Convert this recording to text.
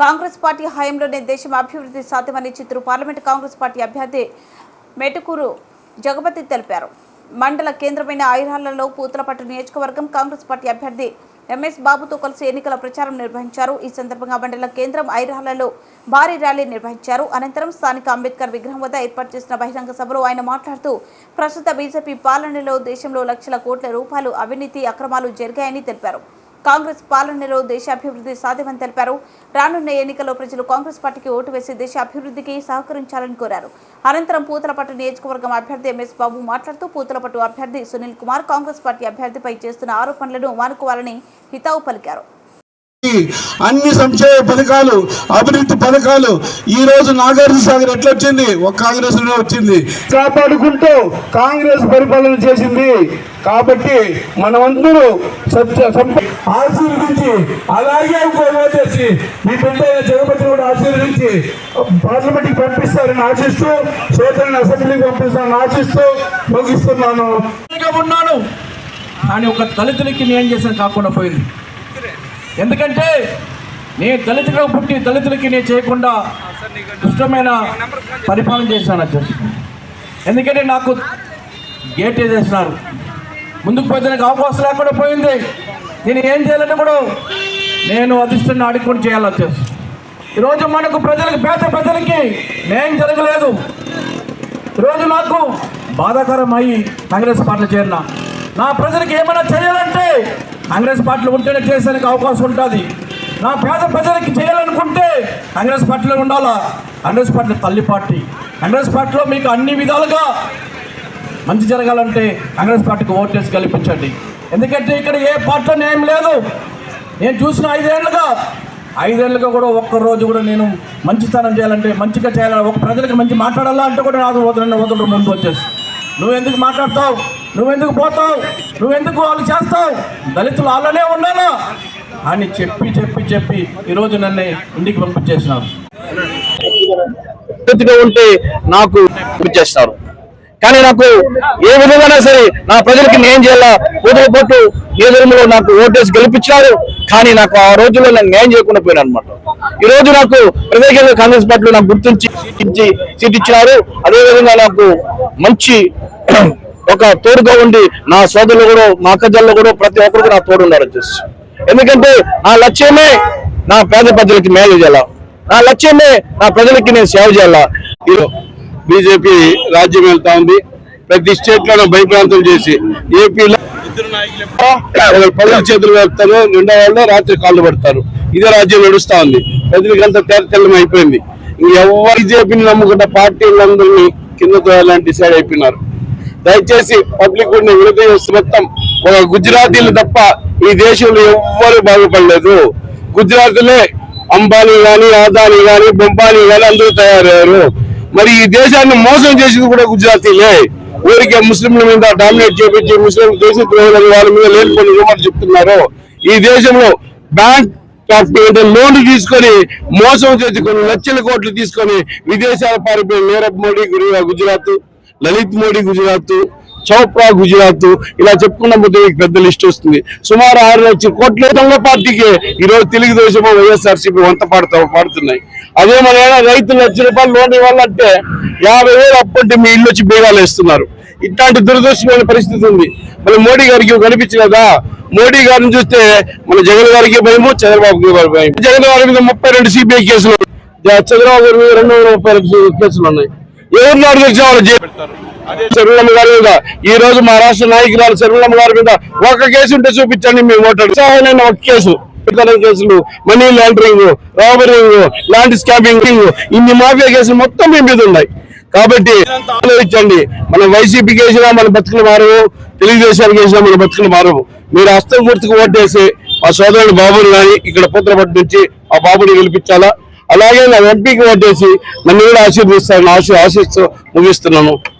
Congress party హయాంలోనే దేశం అభివృద్ధి సాధ్యమని చిత్తూరు పార్లమెంటు కాంగ్రెస్ పార్టీ అభ్యర్థి మెటుకూరు జగపతి తెలిపారు. మండల కేంద్రమైన ఐరాళ్ళలో పూతలపట్టు నియోజకవర్గం కాంగ్రెస్ పార్టీ అభ్యర్థి ఎంఎస్ బాబుతో కలిసి ఎన్నికల ప్రచారం నిర్వహించారు. ఈ సందర్భంగా మండల కేంద్రం ఐరాళ్ళలో భారీ ర్యాలీ నిర్వహించారు. అనంతరం స్థానిక అంబేద్కర్ విగ్రహం వద్ద ఏర్పాటు చేసిన బహిరంగ సభలో ఆయన మాట్లాడుతూ ప్రస్తుత బీజేపీ పాలనలో దేశంలో లక్షల కోట్ల రూపాయలు అవినీతి అక్రమాలు జరిగాయని తెలిపారు. కాంగ్రెస్ పాలనలో దేశ అభివృద్ధి సాధ్యమని తెలిపారు. రానున్న ఎన్నికల్లో ప్రజలు కాంగ్రెస్ పార్టీకి ఓటు వేసి దేశ అభివృద్ధికి సహకరించాలని కోరారు. అనంతరం పూతలపట్టు నియోజకవర్గం అభ్యర్థి ఎంఎస్ బాబు మాట్లాడుతూ పూతలపట్టు అభ్యర్థి సునీల్ కుమార్ కాంగ్రెస్ పార్టీ అభ్యర్థిపై చేస్తున్న ఆరోపణలను మానుకోవాలని హితావు పలికారు. అన్ని సంక్షేమ పథకాలు అభివృద్ధి పథకాలు. ఈ రోజు నాగార్జున సాగర్ ఎట్లా వచ్చింది? ఒక కాంగ్రెస్ వచ్చింది. కాపాడుకుంటూ కాంగ్రెస్ పరిపాలన చేసింది. కాబట్టి మనమందరూ ఆశీర్వదించి అలాగే ఇంకో చేసి మీ బిడ్డ అయిన జగపతి కూడా ఆశీర్వదించి పార్లమెంట్కి పంపిస్తారని ఆశిస్తూ సోదరుని అసెంబ్లీకి పంపిస్తారని ఆశిస్తూ ముగిస్తున్నాను. ఉన్నాను. కానీ ఒక దళితులకి నేను చేసిన కాకుండా పోయింది. ఎందుకంటే నేను దళితులుగా పుట్టి దళితులకి నేను చేయకుండా దుష్టమైన పరిపాలన చేశాను అధ్యక్ష. ఎందుకంటే నాకు గేట్ వేసేసినారు. ముందుకు పోతే నాకు అవకాశం లేకుండా పోయింది. నేను ఏం చేయాలంటే కూడా నేను అధిష్టాన్ని అడుక్కొని చేయాలి అధ్యక్ష. ఈరోజు మనకు ప్రజలకు పేద ప్రజలకి నేను జరగలేదు. ఈరోజు నాకు బాధాకరం అయ్యి కాంగ్రెస్ పార్టీ చేరిన నా ప్రజలకు ఏమైనా చేయాలంటే కాంగ్రెస్ పార్టీలో ఉంటేనే చేసేందుకు అవకాశం ఉంటుంది. నా పేద ప్రజలకి చేయాలనుకుంటే కాంగ్రెస్ పార్టీలో ఉండాలా? కాంగ్రెస్ పార్టీ తల్లి పార్టీ. కాంగ్రెస్ పార్టీలో మీకు అన్ని విధాలుగా మంచి జరగాలంటే కాంగ్రెస్ పార్టీకి ఓటేసి గెలిపించండి. ఎందుకంటే ఇక్కడ ఏ పార్టీలో ఏం లేదు. నేను చూసిన ఐదేళ్ళుగా ఐదేళ్ళుగా కూడా ఒక్క రోజు కూడా నేను మంచితనం చేయాలంటే మంచిగా చేయాలని ఒక ప్రజలకు మంచి మాట్లాడాలా అంటే కూడా నాకు వదలండి వదలరు ముందు వచ్చేసి. నువ్వు ఎందుకు మాట్లాడతావు? నువ్వెందుకు పోతావు? నువ్వెందుకు వాళ్ళు చేస్తావు? దళితులు వాళ్ళనే ఉన్నాను అని చెప్పి చెప్పి చెప్పి ఈరోజు నన్ను ఇంటికి పంపించేసినారు. ఉంటే నాకు పంపించేస్తారు కానీ నాకు ఏ విధంగా సరే నా ప్రజలకి న్యాయం చేయాలా? పూటపట్టు నియోజకవర్గంలో నాకు ఓటేసి గెలిపించినారు. కానీ నాకు ఆ రోజుల్లో నేను న్యాయం చేయకుండా పోయాను అనమాట ఈ రోజు నాకు ప్రత్యేకంగా కాంగ్రెస్ పార్టీలో నాకు గుర్తించి ఇచ్చి సీట్ ఇచ్చినారు. అదేవిధంగా నాకు మంచి ఒక తోడుగా ఉండి నా సోదరులు కూడా మా అక్కజల్లో కూడా ప్రతి ఒక్కరికి నా తోడు ఉన్నారు వచ్చేసి ఎందుకంటే నా లక్ష్యమే నా పేద ప్రజలకి మేలు చేయాలా. నా లక్ష్యమే నా ప్రజలకి నేను సేవ చేయాలా. బీజేపీ రాజ్యం వెళ్తా ఉంది. ప్రతి స్టేట్లో భయప్రాంతం చేసి ఏపీలో ఒకరు చేతులు వేస్తారు నిండా వాళ్ళు రాత్రి కాళ్ళు పడతారు. ఇదే రాజ్యం నడుస్తా ఉంది. ప్రజలకంతా తెర తెల్లం అయిపోయింది. ఎవరు బీజేపీని నమ్ముకున్న పార్టీలందరినీ కింద తోయాలని డిసైడ్ అయిపోయినారు. దయచేసి పబ్లిక్ ఉన్న మొత్తం ఒక గుజరాతీలు తప్ప ఈ దేశంలో ఎవ్వరూ బాగుపడలేదు. గుజరాతీలే అంబానీ గాని ఆదాని గాని బొంబానీ గాని అందరూ తయారయ్యారు. మరి ఈ దేశాన్ని మోసం చేసింది కూడా గుజరాతీలే. ఊరికే ముస్లింల మీద డామినేట్ చేపించి ముస్లిం దేశ ద్రోహులని వాళ్ళ మీద లేనిపోయిన రూమర్లు చెప్తున్నారు. ఈ దేశంలో బ్యాంక్ లోన్ తీసుకొని మోసం చేసి కొన్ని లక్షల కోట్లు తీసుకొని విదేశాల పారిపోయిన నీరవ్ మోడీ గురి- గుజరాత్ లలిత్ మోడీ గుజరాత్ చోప్రా గుజరాత్ ఇలా చెప్పుకున్న పోతే మీకు పెద్ద లిస్ట్ వస్తుంది. సుమారు ఆరు లక్షల కోట్ల దొంగ పార్టీకి ఈ రోజు తెలుగుదేశం వైఎస్ఆర్సీపీ వంత పాడుతా పాడుతున్నాయి. అదే మన ఏమైనా రైతులు లక్ష రూపాయలు లోన్ ఇవ్వాలంటే యాభై వేలు అప్పటి మీ ఇల్లు వచ్చి బీగాలు వేస్తున్నారు. ఇట్లాంటి దురదృష్టమైన పరిస్థితి ఉంది. మరి మోడీ గారికి కనిపించలేదా? మోడీ గారిని చూస్తే మన జగన్ గారికి భయము చంద్రబాబు గారికి భయం జగన్ గారి మీద ముప్పై రెండు సిబిఐ కేసులు చంద్రబాబు గారి మీద రెండు వందల ముప్పై రెండు కేసులు ఉన్నాయి. ఎవరిని అడిగించిన వాళ్ళు జైలు గారి మీద. ఈ రోజు మా రాష్ట్ర నాయకురాలు శరణమ్మ గారి మీద ఒక కేసు ఉంటే చూపించండి మేము ఓటాడు ఉత్సాహమైన ఒక కేసు. కేసులు money laundering robbering land scamming ఇన్ని మాఫియా కేసులు మొత్తం మీ మీద ఉన్నాయి. కాబట్టి ఆలోచించండి. మన వైసీపీ కేసినా మన బతుకులు మారవు తెలుగుదేశానికి వేసినా మన బతుకులు మారవు. మీరు హస్తం గుర్తుకు ఓటేసి మా సోదరుడు బాబుని కానీ ఇక్కడ పుత్రపట్టి నుంచి ఆ బాబుని గెలిపించాలా? అలాగే నా ఎంపీకి ఓటేసి నన్ను కూడా ఆశీర్వదిస్తారని ఆశ ఆశిస్తూ ముగిస్తున్నాను.